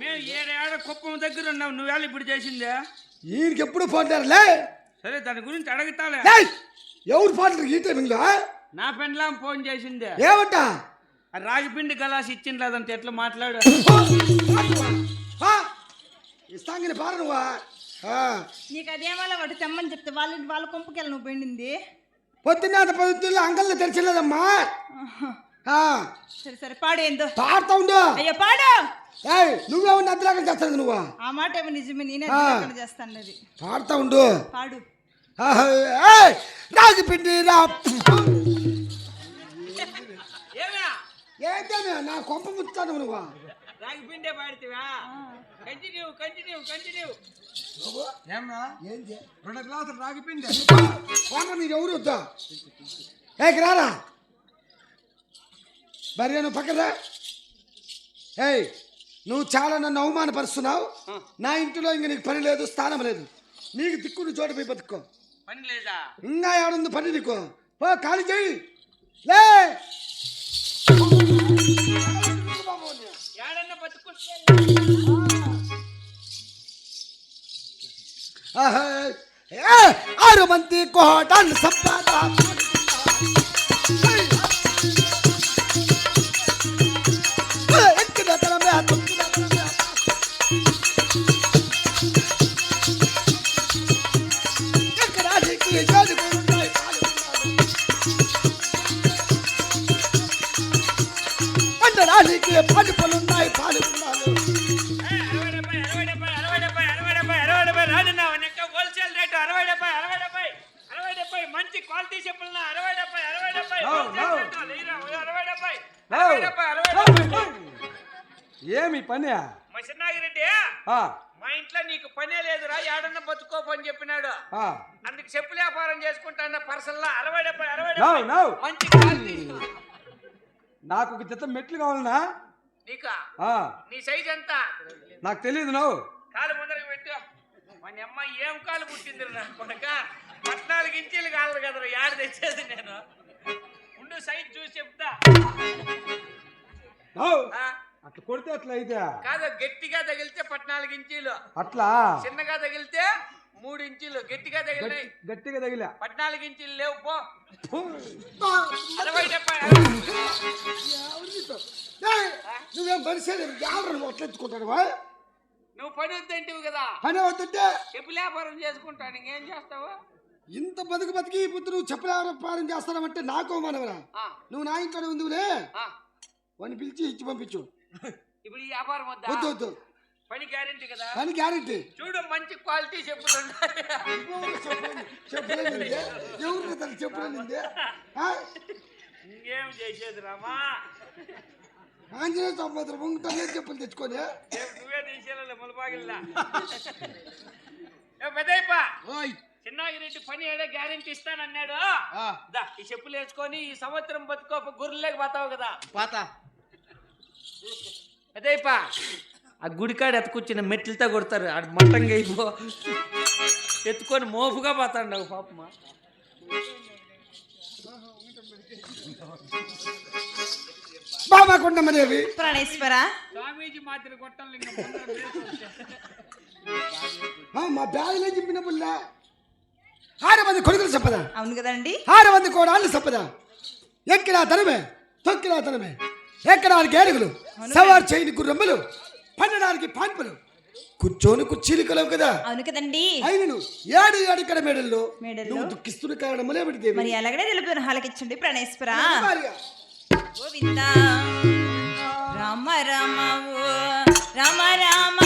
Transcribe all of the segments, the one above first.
మేము ఏడాడ కుప్పం దగ్గర ఉన్నాం. నువ్వేళ ఇప్పుడు చేసిందే? ఈయనకి ఎప్పుడు ఫోన్ లే సరే దాని గురించి అడుగుతాలే. ఏయ్! ఎవరు ఫోన్ ఈ టైమింగ్ నా పెండ్లాం ఫోన్ చేసిందే. ఏమంట? ఆ రాగిపిండి గలాస్ ఇచ్చిన లేదంటే ఎట్లా మాట్లాడు? ఇస్తాంగిని పార నువ్వా. నీకు అదేమలా వాడు తెమ్మని చెప్తే వాళ్ళ వాళ్ళ కొంపకెళ్ళి నువ్వు పోయింది పొద్దున్న అంత పొద్దున్న అంగల్లో తెరిచలేదమ్మా సరే సరే పాడేందో పాడుతా ఉండు. అయ్యో పాడు. ఏయ్ నువ్వేమన్నా అద్దలాగా చేస్తాను నువ్వు. ఆ మాట ఏమో నిజమే నేనే. అక్కడ చేస్తాను అది పాడుతా ఉండు. పాడు. ఆహా, ఏయ్! రాగి పిండి రా. ఏమా ఏంటనే నా కొంప ముచ్చాను నువ్వు. రాగిపిండే పాడితేవా? కంటిన్యూ కంటిన్యూ కంటిన్యూ ఏమరా? ఏంటి? రెండు గ్లాసులు రాగిపిండి మీరు ఎవరు వద్దా? ఏ రారా? మరి నువ్వు పక్కదా ఏయ్ నువ్వు చాలా నన్ను అవమానపరుస్తున్నావు. నా ఇంటిలో ఇంక నీకు పని లేదు స్థానం లేదు. నీకు దిక్కుడు చోట పోయి బతుక్కో పని లేదా? ఇంకా ఏడుంది పని నీకు? పో ఖాళీ చెయ్యి. లే! ఆరు మంది కోటలు సంపాద మంచి క్వాలిటీ చెప్పులున్నా అరవై డెబ్బై అరవై డెబ్బై. అరవై డెబ్బై. అరవై డెబ్బై అరవై డెబ్బై. ఏమి పని? మా చిన్నాగిరెడ్డి మా ఇంట్లో నీకు పనే లేదురా ఏడన్నా బతుకో అని చెప్పినాడు. అందుకు చెప్పులు వ్యాపారం చేసుకుంటాన్న పర్సన్లా. అరవై డెబ్బై అరవై. మంచి నాకు ఒక జత మెట్లు కావాలనా? నీకా? నీ సైజ్ ఎంత? నాకు తెలియదు నువ్వు కాలు ముందరకు పెట్టు. మన అమ్మ ఏం కాలు పుట్టింది కొడక? పద్నాలుగు ఇంచీలు కాదు కదరా యాడ తెచ్చేది నేను. ఉండు సైజ్ చూసి చెప్తా. ఆ, అట్లా కొడితే అట్లా అయితే కాదు గట్టిగా తగిలితే పద్నాలుగు ఇంచీలు. అట్లా? చిన్నగా తగిలితే మూడు ఇంచీలు. గట్టిగా తగిలినాయి గట్టి- గట్టిగా తగిలా పద్నాలుగు ఇంచీలు లేవు పో. ఫు. అరవై డెబ్బై ఏయ్, నువ్వేం ఎవరు అట్లెత్తుకుంటాడు నువ్వు పని వద్దంటివి కదా. పని అవుతుంటే చెప్పు వ్యాపారం చేసుకుంటాను ఇంకేం చేస్తావు? ఇంత బతుకు బతికి ఇప్పుడు నువ్వు చెప్పుల వ్యాపారం చేస్తానంటే నాకు మనవరా నువ్వు నా ఇంట్లో ఉందిలే వాడిని పిలిచి ఇచ్చి పంపించు. ఇప్పుడు ఈ వ్యాపారం వద్దా? వద్దు పని గ్యారెంటీ కదా? అని గ్యారెంటీ. చూడు మంచి క్వాలిటీ చెప్పులు ఉన్నాయి. చెప్పలేనింది ఎవరు తను చెప్పలేనింది ఆ? ఇంకేం చేసేది రామా? ఆంజనేయ సంవత్సరం ఉంగుతానే చెప్పులు తెచ్చుకొని. నువ్వే తీసేయాలి ములబాగిల్లా పెద్దయ్యప్ప. ఓయ్. చిన్నాగిరెడ్డి పని ఏడే గ్యారెంటీ ఇస్తానన్నాడు. ఈ చెప్పులు వేసుకొని ఈ సంవత్సరం బతుకో గుర్రెలేక పోతావు కదా. పాత. పెద్దయ్యప్ప ఆ గుడికాడ ఎత్తుకొచ్చిన మెట్లతో కొడతారు. ఆడు మట్టంగా అయిపో. ఎత్తుకొని మోపుగా పోతాడు పాపమా బాబా ప్రాణేశ్వర? స్వామీజీ మాదిరి మా బ్యాగులో చెప్పిన పుల్ల ఆరు మంది కొడుకులు చెప్పదా అవును కదండి. ఆరు మంది కోడాళ్ళు చెప్పదా ఎక్కినా తనమే తొక్కినా తనమే. ఎక్కడానికి ఏడుగులు సవారు చేయని గుర్రమ్మలు పండడానికి పాన్పులు. కూర్చోని కుర్చీలు కలవు కదా. అవును కదండి. అయినను ఏడు ఏడుకడ మేడల్లో మేడల్లో? నువ్వు దుఃఖిస్తున్న కారణములే దేవి? మరి అలాగనే తెలుపుతున్న హాలకిచ్చండి ప్రాణేశ్వర. గోవింద. రామ రామ రామ రామ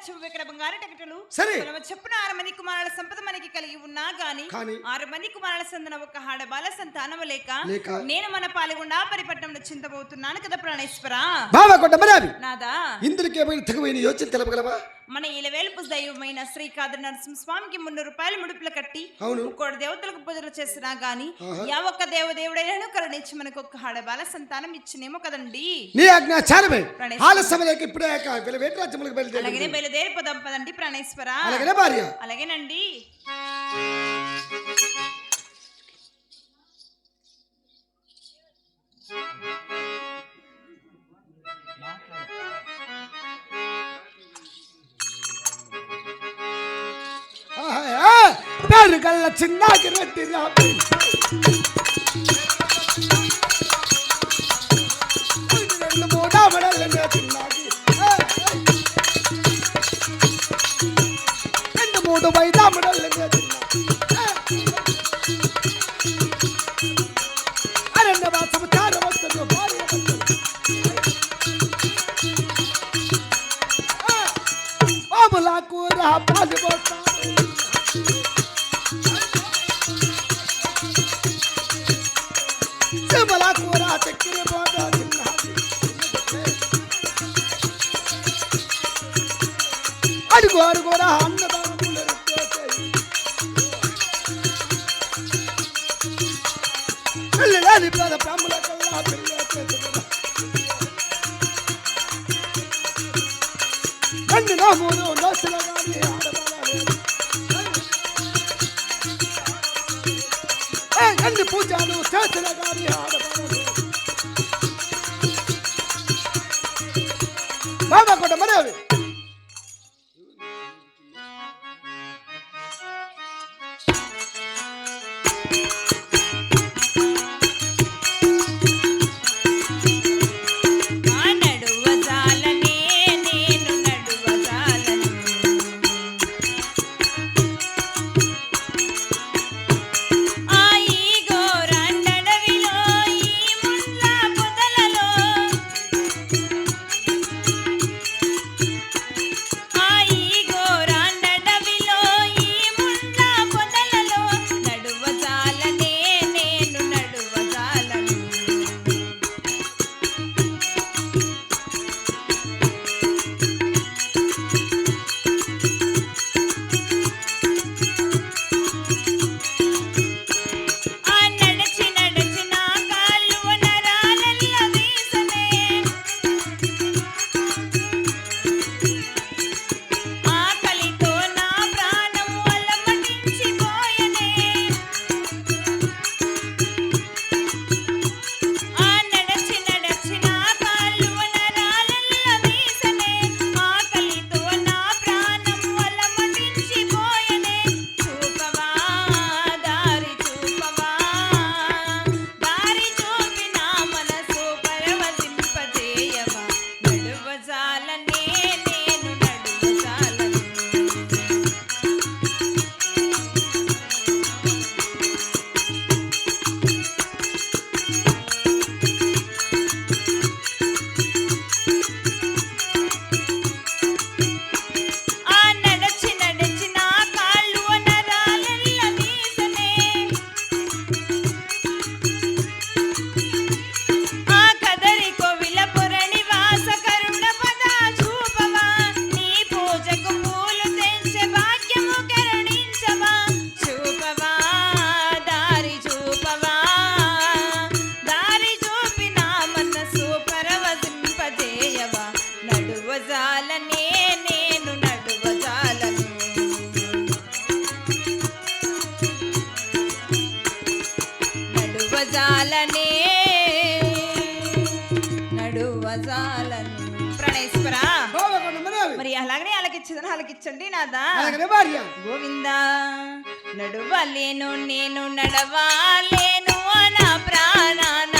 బంగారు టెకటలు. సరే. చెప్పున ఆరు మంది కుమారుల సంపద మనకి కలిగి ఉన్నా గాని ఆరు మంది కుమారుల సందన ఒక ఆడబాల సంతానము లేక నేను మన పాల్గొండ పరిపట్నంలో చింతబోతున్నాను కదా ప్రాణేశ్వర? బాబా కొండ మరావి నాదా? ఇందులోకేమైనా తెగమైన యోచన తెలపగలవా? మన ఇలవేలుపు దైవమైన శ్రీ కాదు నరసింహస్వామికి మున్నూరు రూపాయలు ముడుపులు కట్టి ముక్కోటి దేవతలకు పూజలు చేసినా గాని. యా ఒక్క దేవదేవుడైనా కరుణించి మనకు ఒక్క ఆడబాల సంతానం ఇచ్చినేమో కదండి. నీ లేక ఇప్పుడే వేటి రాజ్యములకు అలాగనే బయలుదేరి బయలుదేరిపోదాం పదండి ప్రాణేశ్వర. అలాగనే భార్య. అలాగేనండి. పేరు గల్ల చిన్నాకి రెడ్డి రాబి రెండు మూడా మడలనే கோடி கோடி கோடா அந்த பிள்ளை பாபா கொண்ட மனைவி. నడువజాలను ప్రణేశ్వర. మరి అలాగనే అలాగిచ్చదని అలాగిచ్చండి నాదా. గోవిందా నడువలేను నేను నడవాలేను నా ప్రాణాన.